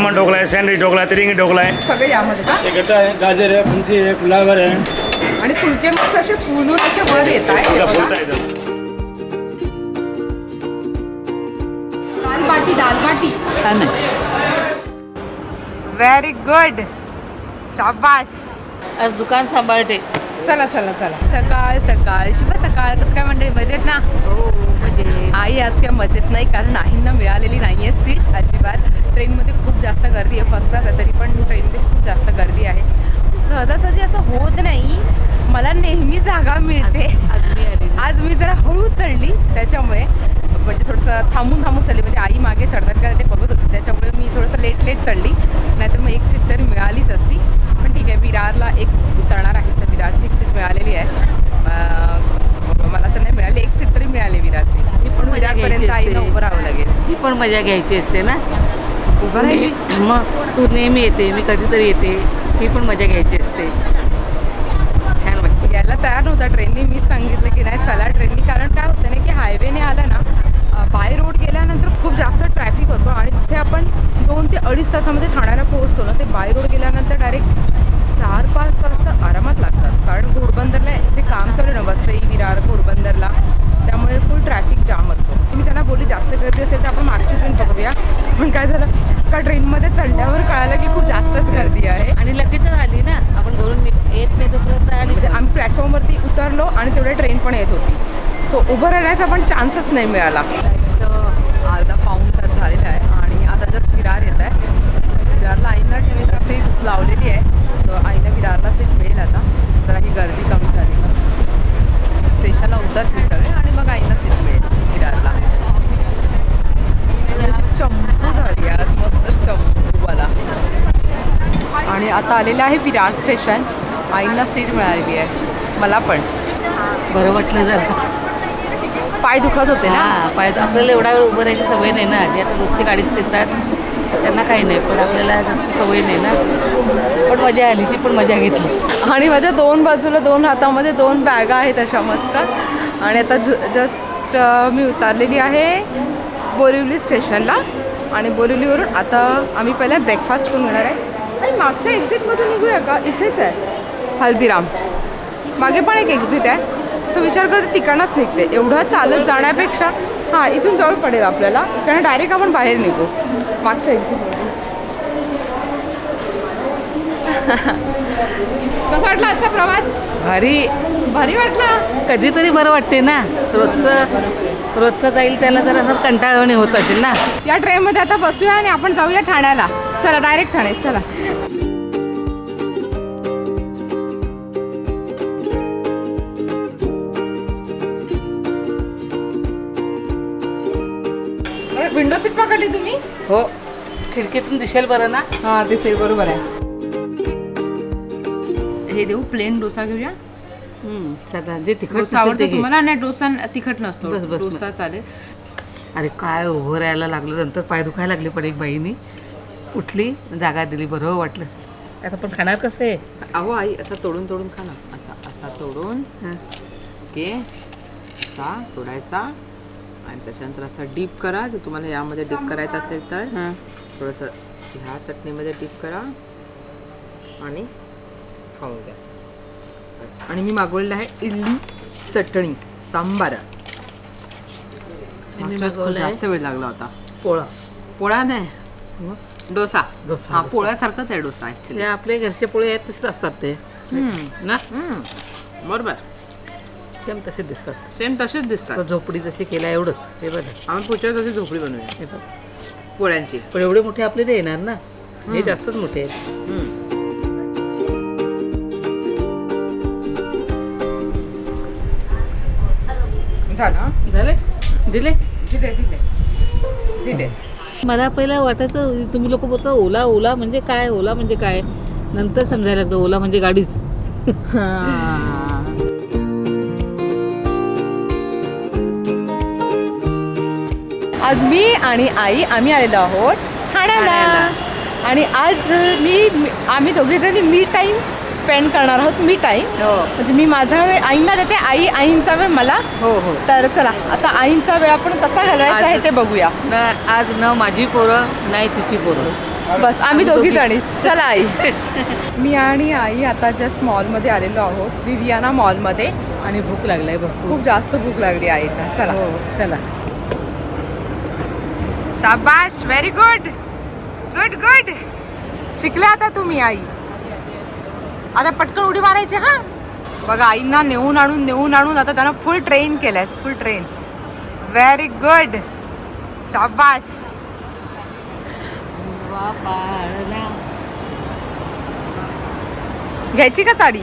खमण ढोकला आहे सँडविच ढोकला आहे तिरिंगी ढोकला आहे सगळे यामध्ये का? ये गट्टा है गाजर है फुंसी है फ्लावर है आणि फुलके मस्त असे फुलून असे वर येत आहे हे बघा. येतं. दाल बाटी दाल बाटी व्हेरी गुड शाबाश आज दुकान सांभाळते. चला चला चला. सकाळ सकाळ. शुभ सकाळ. कसं काय मंडळी मजेत ना? हो म्हणजे आई आज काय मजेत नाही कारण आईंना मिळालेली नाही आहे सीट अजिबात. जास्त गर्दी आहे फर्स्ट क्लास आहे तरी पण ट्रेनमध्ये खूप जास्त गर्दी आहे. सहजासहजी असं होत नाही. मला नेहमी जागा मिळते. आज मी मी जरा हळू चढली त्याच्यामुळे. म्हणजे थोडंसं थांबून थांबून चढली. म्हणजे आई मागे चढतात का ते बघत होती. त्याच्यामुळे मी थोडंसं लेट लेट चढली. नाहीतर मग एक सीट तरी मिळालीच असती. पण ठीक आहे विरारला एक उतरणार आहे. तर विरारची एक सीट मिळालेली आहे. मला तर नाही मिळाली. एक सीट तरी मिळाली विरारची. ही पण विरारपर्यंत असते. उभं राहावं लागेल. ही पण मजा घ्यायची असते ना? उभं राहायची मग तू नेहमी येते मी कधीतरी येते ही पण मजा घ्यायची असते. छान वाटते. यायला तयार नव्हता ट्रेननी मीच सांगितलं की नाही चला ट्रेननी. कारण काय होतं ना की हायवेने आलं ना बाय रोड गेल्यानंतर खूप जास्त ट्रॅफिक होतो आणि तिथे आपण दोन ते अडीच तासामध्ये ठाण्याला पोहोचतो ना ते बाय रोड गेल्यानंतर डायरेक्ट चार पाच तास तर आरामात लागतात. कारण घोडबंदरला जे काम चालू ना वसई विरार घोडबंदरला त्यामुळे फुल ट्रॅफिक जाम असतो. मी त्यांना बोलली जास्त गर्दी असेल तर आपण मागची ट्रेन पकडूया पण काय झालं का ट्रेनमध्ये चढल्यावर कळालं की खूप जास्तच गर्दी आहे. आणि लगेचच आली ना आपण घरून येत नाही तोपर्यंत आली म्हणजे आम्ही प्लॅटफॉर्मवरती उतरलो आणि तेवढ्या ट्रेन पण येत होती. सो उभं राहण्याचा पण चान्सच नाही मिळाला अर्धा पाऊण तास झालेला आहे आणि आता जस्ट विरार येत आहे विरारला आईनं सीट लावलेली आहे सो आईनं विरारला सीट मिळेल आता जरा ही गर्दी कमी झाली स्टेशनला उतरली सगळे आणि मग आईनं सीट मिळेल विरारला अशी चंपू झाली आज मस्त चंपूवाला आणि आता आलेलं आहे विरार स्टेशन. आईंना सीट मिळालेली आहे. मला पण. बरं वाटलं जरा. पाय दुखत होते ना? पाहिजे आपल्याला एवढा वेळ उभं राहायची सवय नाही ना. जे आता रोजची गाडीत येतात त्यांना काही नाही. पण आपल्याला जास्त सवय नाही ना. पण मजा आली. ती पण मजा घेतली. आणि माझ्या दोन बाजूला दोन हातामध्ये दोन बॅगा आहेत अशा मस्त. आणि आता जस्ट मी उतारलेली आहे बोरिवली स्टेशनला. आणि बोरिवलीवरून आता आम्ही पहिला ब्रेकफास्ट करून घेणार आहे. मागच्या एक्झिटमधून निघूया का? इथेच आहे. हल्दीराम. मागे पण एक एक्झिट आहे. सो विचार करते तिकडनंच निघते. एवढं चालत जाण्यापेक्षा हां इथून जवळ पडेल आपल्याला. कारण डायरेक्ट आपण बाहेर निघू. मागच्या एक्झिटमधून कसा वाटला आजचा प्रवास? भारी. भारी वाटला? कधीतरी बरं वाटते ना. रोजचं रोजचं जाईल त्याला जरा असं कंटाळवणे होत असेल ना. या ट्रेनमध्ये आता बसूया आणि आपण जाऊया ठाण्याला. चला डायरेक्ट ठाणे चला. विंडो सीट पकडली तुम्ही? हो. खिडकीतून दिसेल बरं ना? हा दिसेल बरोबर आहे. हे देऊ प्लेन डोसा घेऊया. चला जे तिखट आवडतो. तुम्हाला? नाही डोसा तिखट नसतो. डोसा चालेल. अरे काय उभं राहायला लागलं? नंतर पाय दुखायला लागले पण एक बाईनी. उठली जागा दिली बरं वाटलं. आता पण खाणार कसं आहे? अहो आई असा तोडून तोडून खा ना. असा असा तोडून. ओके. असा तोडायचा. आणि त्याच्यानंतर असा डीप करा. जर तुम्हाला यामध्ये डीप करायचं असेल तर हां. थोडंसं ह्या चटणीमध्ये डीप करा. आणि खाऊन घ्या. बस. आणि मी मागवलेलं आहे इडली चटणी सांबार. मी मागच्या वेळेस खूप मागवलंय जास्त वेळ लागला होता. पोळा. पोळा नाही. डोसा. डोसा, हा डोसा. पोळ्यासारखंच आहे डोसा ते ऍक्च्युली आपले घरचे पोळे आहेत तसेच असतात ते. ना? बरोबर. सेम तसे दिसतात. सेम तसेच दिसतात. तर झोपडी जशी केल्या एवढंच. हे बघा. आपण पुढच्या वेळेस अशी झोपडी बनवूया. हे बघ. पोळ्यांची. पण एवढे मोठे आपले नाही येणार ना? हे जास्तच मोठे आहेत. हम्म. झालं झाले? दिले? दिले दिले. दिले. मला पहिला वाटायचं तुम्ही लोक बोलता ओला ओला म्हणजे काय? ओला म्हणजे काय? नंतर समजायला लागतं ओला म्हणजे गाडीच. आज मी आणि आई आम्ही आलेलो आहोत ठाण्याला. आणि आज मी मी- आम्ही दोघेजणी मी टाईम स्पेंड करणार आहोत मी टाईम हो. म्हणजे मी माझा वेळ आईंना देते आई आईंचा वेळ मला. हो हो. तर चला आता आईंचा वेळ आपण कसा घालवायचा आहे ते बघूया. न आज न माझी पोरं नाही तिची पोरं. बस आम्ही दोघी जणी. चला आई. मी आणि आई आता जस्ट मॉलमध्ये आलेलो आहोत विवियाना मॉलमध्ये आणि भूक लागलाय भरपूर. खूप जास्त भूक लागली आईला. चला. हो चला. शाबाश व्हेरी गुड गुड गुड शिकले आता तुम्ही आई. आता पटकन उडी मारायची हा? बघा आईंना नेऊन आणून नेऊन आणून आता त्यांना फुल ट्रेन केलंय फुल ट्रेन व्हेरी गुड शाबाश घ्यायची का साडी?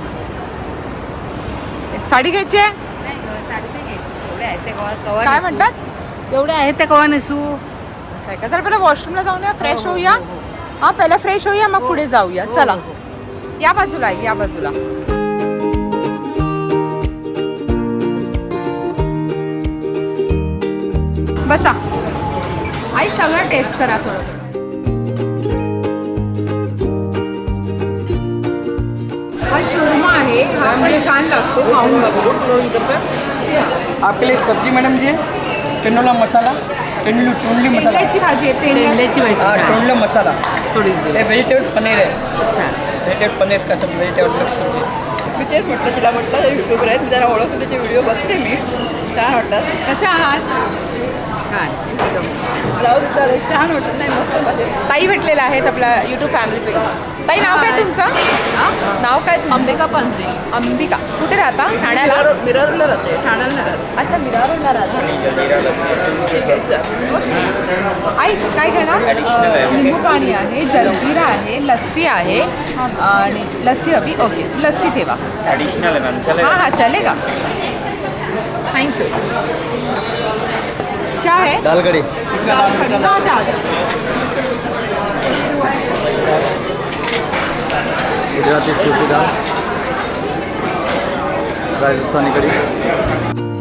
साडी घ्यायची आहे? काय. म्हणतात? एवढे आहेत ते कवा नेसू. असं आहे का? चल पहिला वॉशरूमला जाऊया फ्रेश हो, हो, होऊया. हो, हो. पहिला फ्रेश होऊया मग. पुढे जाऊया. चला. या बाजूला या बाजूला. बसा. आई सगळं टेस्ट करा थोडं. हा चुरमा आहे हा छान लागतो खाऊन बघू. लिए सब्जी मैडम जी टेंडोला मसाला टेंडलू टोंडली मसाला. तेंडल्याची भाजी आहे तेंडल्या तेंडल्याची भाजी हाँ हा, टोंडला मसाला. थोडी ये वेजिटेबल पनीर है अच्छा. वेजिटेबल पनीर का सब्जी वेजिटेबल मिक्स सब्जी मी तेच म्हटलं तिला म्हटलं युट्यूबर आहेत जरा ओळख त्याचे व्हिडिओ बघते मी. छान वाटतात कशा आहात? काय चालेल छान वाटत नाही मस्त मध्ये ताई भेटलेल्या आहेत आपल्या युट्यूब फॅमिली पेज ताई नाव काय तुमचं? नाव काय? अंबिका पांढरी अंबिका. कुठे राहता? ठाण्याला? मिरर मिररला राहते ठाण्याला राहते. अच्छा मिरारोडला राहता. ठीक आहे चल. आई काय घेणार लिंबू पाणी आहे जलजिरा आहे लस्सी आहे आणि लस्सी हवी ओके. लस्सी ठेवा. एडिशनल है हाँ हाँ चलेगा थैंक यू क्या है? दाल कड़ी दाल कढ़ी हाँ दाल गुजराती सूफी दाल। राजस्थानी कड़ी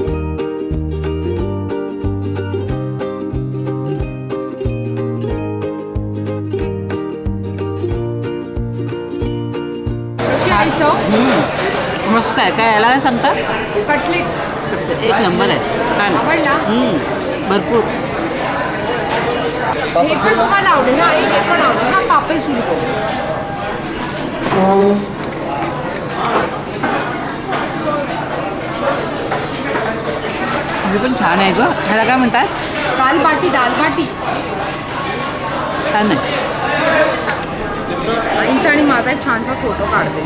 मस्त आहे. काय याला काय सांगता? कटलेट. एक नंबर आहे. आवडला? हम्म, भरपूर. हे पण तुम्हाला आवडेल ना एक हे पण आवडेल ना पापड शुल्क हे पण छान आहे गं. ह्याला काय म्हणतात? दाल बाटी दाल बाटी छान आहे. आईंचा आणि माझा एक छानसा फोटो काढते.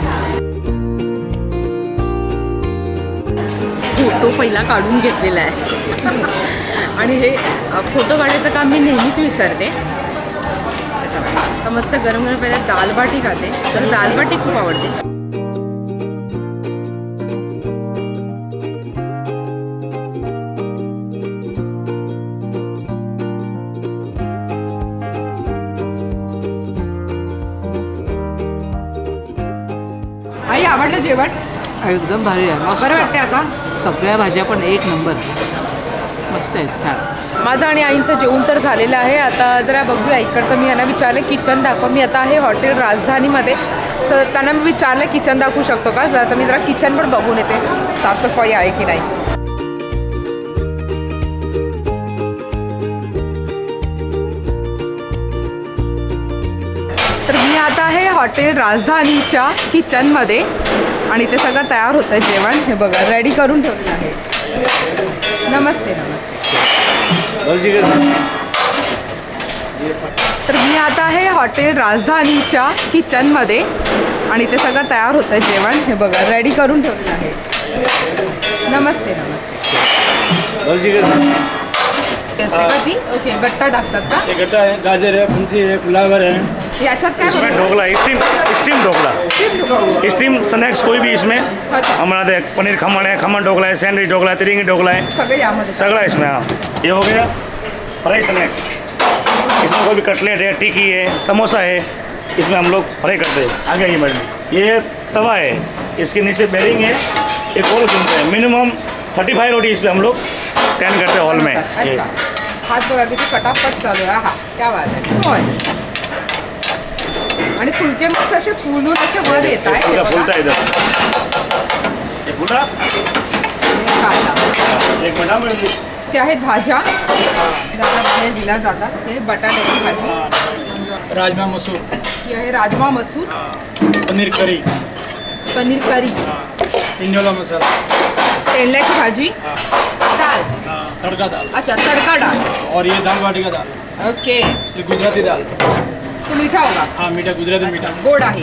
फोटो पहिला काढून घेतलेला आहे. आणि हे फोटो काढायचं काम मी नेहमीच विसरते. त्याच्यामुळे. मस्त गरम गरम पहिला दाल बाटी खाते. तर दाल बाटी खूप आवडते. आई आवडलं जेवण? एकदम भारी आहे. बरं वाटते आता. सगळ्या भाज्या पण एक नंबर. मस्त आहेत छान. माझं आणि आईंचं जेवण तर झालेलं आहे. आता जरा बघूया इकडचं मी यांना विचारलं किचन दाखव. मी आता आहे हॉटेल राजधानीमध्ये. सर त्यांना मी विचारलं किचन दाखवू शकतो का? जर तर मी जरा किचन पण बघून येते. साफसफाई आहे की नाही? तर मी आता आहे हॉटेल राजधानीच्या किचनमध्ये. आणि ते सगळं तयार होतं आहे जेवण. हे बघा रेडी करून ठेवलं आहे. नमस्ते नमस्ते. तर मी आता आहे हॉटेल राजधानीच्या किचनमध्ये आणि ते सगळं तयार होतं आहे जेवण. हे बघा रेडी करून ठेवलेलं आहे. नमस्ते नमस्ते. असते का ती ओके गट्टा टाकतात का? गट्टा है गाजर है फुंसी है फ्लावर है याच्यात काय इसमें बनवतात? Dhokla steam steam dhokla. Steam snacks कोई भी इसमें अच्छा. हम बनाते हैं पनीर खमण है खमण ढोकला है सैंडविच ढोकला है तिरंगी ढोकला है। सगळं यामध्ये सगड़ा इसमें हाँ। ये हो गया फ्राई स्नैक्स इसमें कोई भी कटलेट है टिक्की है समोसा है इसमें हम लोग फ्राई करते हैं। आगे आइए मैडम ये तवा है इसके नीचे बेरिंग है एक होल सुनते हैं। मिनिमम थर्टी फाइव रोटी इस पर हम लोग टेन करते हैं हॉल में। ये अच्छा। हात बघा किती फटाफट चालू। आहे हा क्या बात आहे सोय आणि फुलके मस्त असे फुलून असे वर येत आहे फुलता है इधर ये फुला एक मिनट हाँ मैडम जी ते आहेत भाज्या. दिल्या जातात. ते बटाट्याची भाजी. राजमा मसूर. ही आहे राजमा मसूर. पनीर करी. पनीर करी. इंडोला मसाला. तेंडल्याची भाजी. दाल. तड़का दाल. अच्छा तडका डाळ और ये दाल बाटी का दाल. ओके. ये गुजराती दाल. तो मीठा होगा? हाँ मीठा गुजराती मीठा। गोड आहे.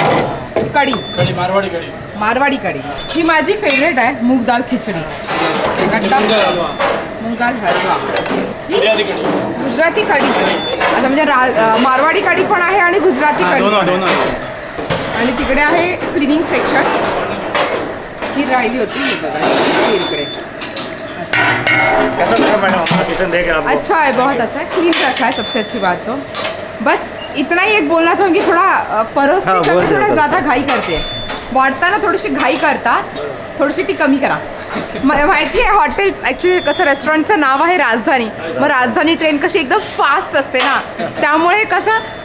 कढी. कड़ी मारवाड़ी कड़ी मारवाडी कढी. ही माझी फेवरेट आहे मूग दाल खिचडी. मूग दाल हलवा. गुजराती कड़ी गुजराती कढी. आता म्हणजे रा मारवाडी कढी पण आहे आणि गुजराती हाँ कढी दोनों पण दोनों आहे. आणि तिकडे आहे क्लिनिंग सेक्शन ही राहिली होती ही बघा. ही इकडे. कैसा लगा मैडम? हमारा किचन देख आपको अच्छा है बहुत अच्छा है क्लीन रखा है सबसे अच्छी बात तो. बस. इतना ही एक बोलना चाहूँगी थोड़ा अ, परोसते हाँ, समय बोल थोड़ा दो, ज़्यादा घाई करते हैं। वाढताना थोडीशी घाई करता थोडीशी ती कमी करा। म- माहिती आहे हॉटेल्स ॲक्च्युली कसं रेस्टॉरंटचं नाव आहे राजधानी. मग राजधानी ट्रेन कशी एकदम फास्ट असते ना. त्यामुळे कसं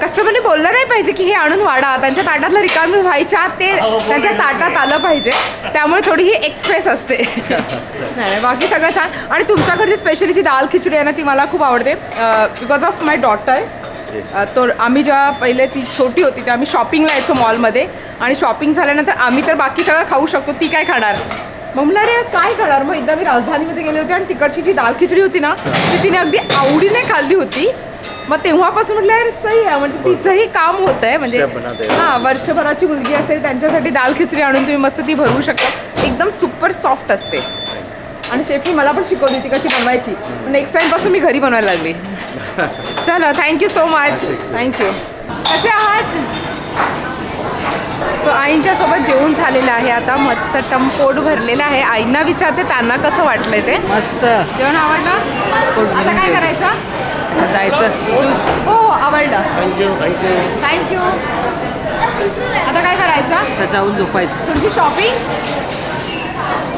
कस्टमरने बोललं नाही पाहिजे की हे आणून वाढा. त्यांच्या ताटातलं रिकामी व्हायच्या ते त्यांच्या ताटात आलं पाहिजे. त्यामुळे थोडी ही एक्सप्रेस असते. नाही बाकी सगळं छान. आणि तुमच्याकडची स्पेशली जी दाल खिचडी आहे ना ती मला खूप आवडते. बिकॉज ऑफ माय डॉटर तो आम्ही जेव्हा पहिले ती छोटी होती तेव्हा आम्ही शॉपिंगला यायचो मॉलमध्ये आणि शॉपिंग झाल्यानंतर आम्ही तर बाकी सगळं खाऊ शकतो ती काय खाणार? मग म्हणलं अरे काय खाणार? मग एकदा मी राजधानीमध्ये गेले होते आणि तिकडची जी दाल खिचडी होती ना ती तिने अगदी आवडीने खाल्ली होती. मग तेव्हापासून म्हटलं यार सही आहे. म्हणजे तिचंही काम होत आहे म्हणजे शेफ. हां वर्षभराची मुलगी असेल त्यांच्यासाठी दाल खिचडी आणून तुम्ही मस्त ती भरवू शकता. एकदम सुपर सॉफ्ट असते. आणि शेफनी मला पण शिकवली ती कशी बनवायची. नेक्स्ट टाइमपासून मी घरी बनवायला लागली. चलो थँक्यू सो मच थँक्यू कसे आहात? सो आईंच्या सोबत जेवण झालेलं आहे. आता मस्त टम पोट भरलेलं आहे. आईंना विचारते त्यांना कसं वाटलंय ते? मस्त. जेवण आवडलं? आता काय करायचं? जायचं. हो आवडलं. Thank you thank you thank you आता काय करायचं? जाऊन झोपायचं. तुमची शॉपिंग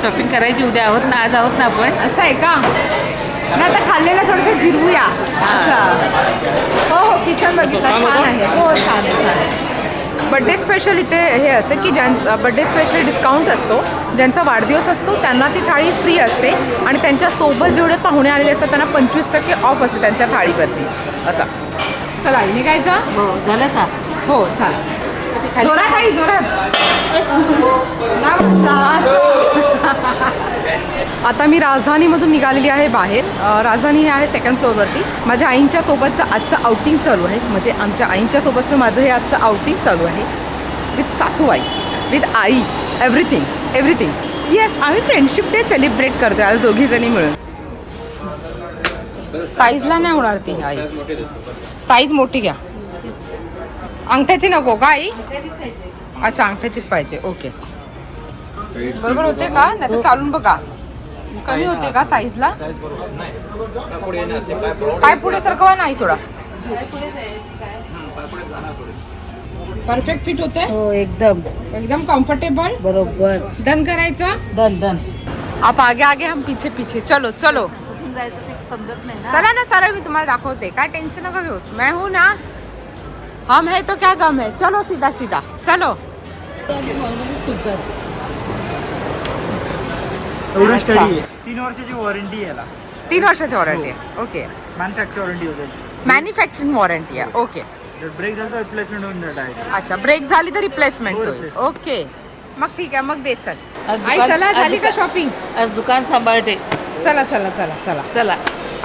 शॉपिंग करायची उद्या आहोत ना आज आहोत ना आपण. असं आहे का? ना आता खाल्लेलं थोडंसं जिरवूया. असं. हो हो किचन बघितलं. छान आहे. हो छान आहे छान आहे. बड्डे स्पेशल इथे हे असते की ज्यांचा बड्डे स्पेशल डिस्काउंट असतो. ज्यांचा वाढदिवस असतो त्यांना ती थाळी फ्री असते आणि त्यांच्यासोबत जेवढे पाहुणे आलेले असतात त्यांना पंचवीस टक्के ऑफ असते त्यांच्या थाळीवरती. असा. चला निघायचं हो झालं का? हो चालेल. जोरात आई जोरात. आता मी राजधानीमधून निघालेली आहे बाहेर. राजधानी हे आहे सेकंड फ्लोअरवरती माझ्या आईंच्या सोबतचं आजचं आउटिंग चालू आहे. म्हणजे आमच्या आईंच्या सोबतचं माझं हे आजचं आउटिंग चालू आहे. विथ सासूबाई विथ आई एव्हरीथिंग एव्हरीथिंग येस आम्ही फ्रेंडशिप डे सेलिब्रेट करतो आज दोघीजणी मिळून. साईजला नाही होणार ती आई. साईज मोठी घ्या. अंगठ्याची नको का आई? अच्छा अंगठ्याचीच पाहिजे. ओके. बरोबर होते का? नाही. तर चालून बघा. कमी होते का साईजला पाय पुढे सरकवा नाही थोडा. परफेक्ट फिट होते? हो एकदम. एकदम कंफर्टेबल बरोबर. डन करायचा? डन डन आप आगे आगे हम पीछे पीछे. चलो चलो. जायचं समजत नाही ना. चला ना सरळ मी तुम्हाला दाखवते. काय टेन्शन नका घेऊस. मैं हूं ना हम है तो क्या गम है? चलो सीधा सीधा। चलो। अच्छा. तीन वर्षाची वॉरंटी याला. तीन वर्षाची वॉरंटी आहे. ओके मॅन्युफॅक्चर वॉरंटी होते. मॅन्युफॅक्चरिंग वॉरंटी आहे. ओके जर ब्रेक झाला तर रिप्लेसमेंट होऊन जात आहे अच्छा ब्रेक झाली तर रिप्लेसमेंट हो, होईल. replacement. ओके मग ठीक आहे मग दे चल. आज आई दुकान- चला आज झाली का दुकान- शॉपिंग आज दुकान सांभाळते. चला चला चला चला. चला.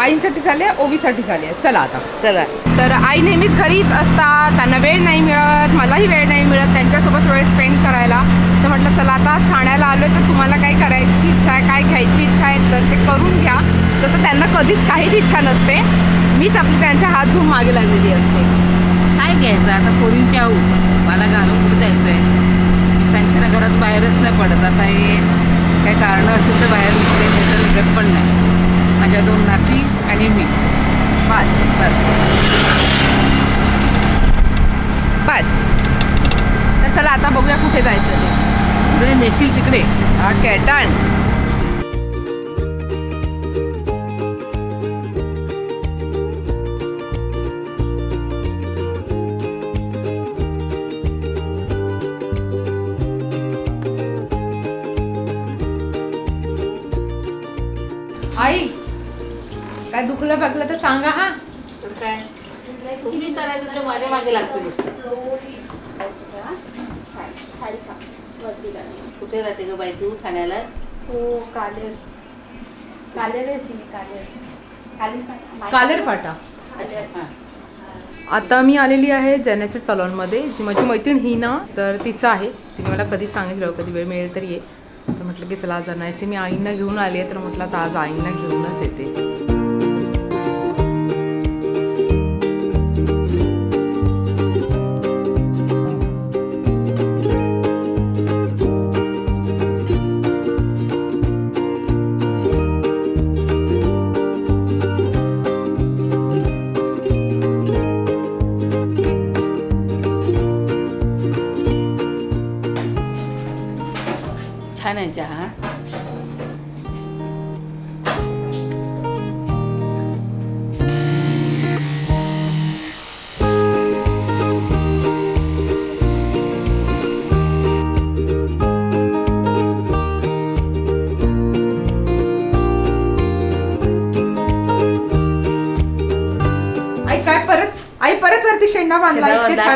आईंसाठी झाली ओवीसाठी झाली चला आता. चला. तर आई नेहमीच घरीच असतात त्यांना वेळ नाही मिळत मलाही वेळ नाही मिळत त्यांच्यासोबत वेळ स्पेंड करायला. तर म्हटलं चला आता आज ठाण्याला आलो आहे तर तुम्हाला काय करायची इच्छा आहे काय घ्यायची इच्छा आहे तर ते करून घ्या. तसं त्यांना कधीच काहीच इच्छा नसते मीच आपली त्यांच्या हात धुवून मागे लागलेली असते. काय घ्यायचं? आता पोरींची हाऊस. मला घालून कुठे जायचं आहे मी सांगते ना घरात बाहेरच नाही पडत. आता हे काही कारणं असतील तर बाहेर निघते नाही तर निघत पण नाही. माझ्या दोन नाती आणि मी. बस बस. बस. तर चला आता बघूया कुठे जायचं ते. नेशील तिकडे. ओके दुखलं बघलं तर सांगा हा. काय? तुम्ही करायचं तर माझ्या मागे लागते नुसतं. साडी का वरती काढली. कुठे राहते ग बाई तू? ठाण्याला हो कालेर. कालेर येते मी कालेर. कालेर फाटा. कालेर. हां. आता मी आलेली आहे जेनेसिस सलॉनमध्ये जी माझी मैत्रीण ही ना तर तिचं आहे. तिने मला कधी सांगितलं कधी वेळ मिळेल तर ये. तर म्हटलं की चला आज नाही मी आईंना घेऊन आली आहे तर म्हटलं आता आज आईंना घेऊनच येते.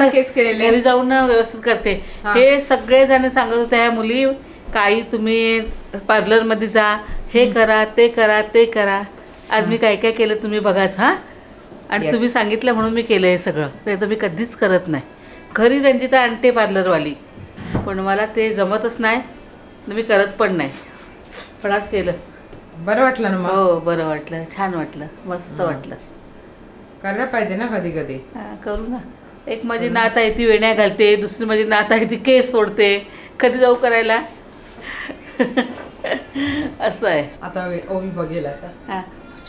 केस केलेले. घरी जाऊन ना व्यवस्थित करते. हा. सगळे जण सांगत होते ह्या मुली काही तुम्ही पार्लरमध्ये जा. हे करा ते करा ते करा. आज मी काय काय केलं तुम्ही बघाच हा? आणि. तुम्ही सांगितलं म्हणून मी केलं हे सगळं. नाही तर मी कधीच करत नाही. घरी त्यांची तर आणते पार्लरवाली पण मला ते जमतच नाही. मी करत पण नाही. पण आज केलं. बरं वाटलं ना मग? हो बरं वाटलं. छान वाटलं. मस्त वाटलं. करायला पाहिजे ना कधी कधी करू ना. एक माझी नात आहे ती वेण्या घालते दुसरी माझी नात आहे ती केस सोडते कधी जाऊ करायला? असं आहे. आता ओवी बघेल आता. हा.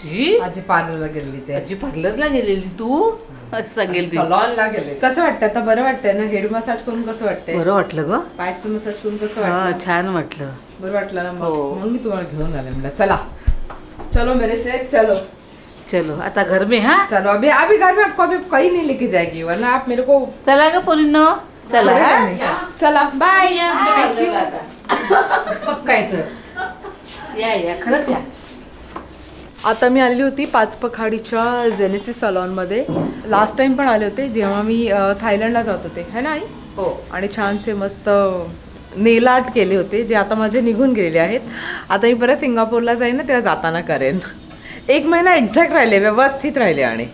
जी, आजी पार्लरला गेली ते. आजी पार्लरला गेलेली तू? असं सांगेल ती. सलॉनला गेले. कसं वाटतं आता बरं वाटतंय ना? हेड मसाज करून कसं वाटतंय? बरं वाटलं ग. पायचं मसाज करून कसं हा वाटतं छान वाटलं. बरं वाटलं ना मग? हो. म्हणून मी तुम्हाला घेऊन आले म्हणलं. चला. चलो मेरे शेख चलो. चलो आता घर में हा? चलो अभी अभी घर में आपको अभी कहीं नहीं लेके जाएगी वरना आप मेरे को चला ग पोरींनो चला हा? चला चला बाय पक्का इथं। या या खरंच या। आता मी आलेली होती पाचपखाडीच्या जेनेसिस सलॉनमध्ये लास्ट टाइम पण आले होते जेव्हा मी थायलंडला जात होते है ना आई? हो. आणि छानसे मस्त नेल आर्ट केले होते जे आता माझे निघून गेलेले आहेत. आता मी परत सिंगापूरला जाईन ना तेव्हा जाताना करेन. एक महिना एक्झॅक्ट राहिले व्यवस्थित राहिले आणि.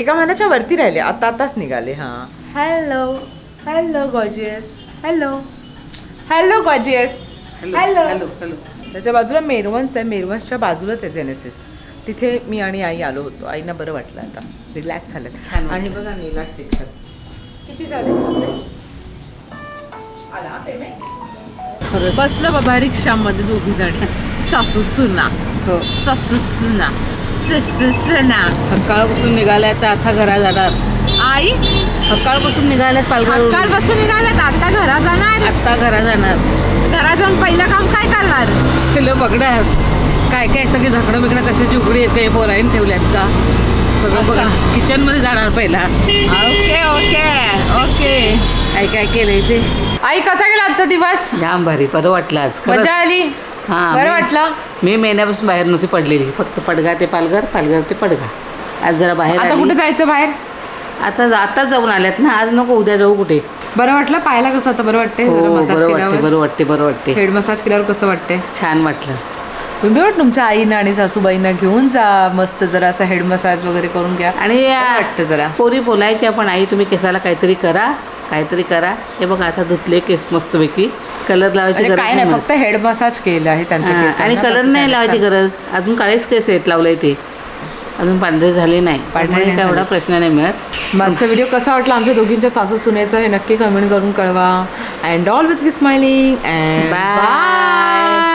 एका महिन्याच्या वरती राहिले आता आताच निघाले हां. Hello hello gorgeous hello hello gorgeous hello hello hello त्याच्या बाजूला मेरवन्स आहे मेरवन्सच्या बाजूलाच आहे जेनेसिस तिथे मी आणि आई आलो होतो. आईना बरं वाटलं आता. रिलॅक्स झालं. छान आणि बघा सेक्शन किती झाले? आला पेमेंट खरंच. बसलं बाबा रिक्षामध्ये दोघी जणी सासू सुना. हो. सासू सुना. सासू सुना. सकाळपासून निघालाय तर आता घरा जाणार. आई? सकाळपासून निघाल्यात पालघर बसून निघाल्यात आता घरा जाणार? आता घरा जाणार. घरा जाऊन पहिलं काम काय करणार? तिला बघणार. काय काय सगळी झाकडं बिकडं कशाची उघडी येते पोराईन ठेवल्यात का? सगळं बघा. किचनमध्ये जाणार पहिला. Okay okay. ओके. काय काय केलंय ते? आई कसा गेला आजचा दिवस? जाम भारी बरं वाटलं आज. खरंच. मजा आली? हा बरं मी- वाटलं? मी महिन्यापासून बाहेर नव्हती पडलेली. फक्त पडगा ते पालघर पालघर ते पडगा आज जरा बाहेर आता आली. कुठे जायचं बाहेर? आता आता जाऊन आल्यात ना. आज नको उद्या जाऊ कुठे? बरं वाटलं? पाहायला कसं आता? बरं वाटतंय? हो मसाज बरं वाटते केल्यावर. बरं वाटते बरं वाटते हेड मसाज केल्यावर कसं वाटतंय? छान वाटलं. तुम्ही पण तुमच्या आईना आणि सासूबाईंना घेऊन जा. मस्त जरा असं हेड मसाज वगैरे करून घ्या. आणि बरं वाटतं जरा. पोरी बोलायच्या पण आई तुम्ही केसाला काहीतरी करा. काहीतरी करा हे बघा आता धुतले केस मस्तपैकी कलर लावायची गरज काय नाही फक्त हेड मसाज केलं आहे त्यांच्या हा, केसांना. आणि कलर नाही लावायची. गरज अजून काळेच केस आहेत लावलंय ते अजून पांढरे झाले नाही पांढरे नाही काय एवढा. प्रश्न नाही मिळत माझा व्हिडिओ कसा वाटला आमच्या दोघींच्या सासू सुनेचा हे नक्की कमेंट करून कळवा and all with keep smiling and Bye. Bye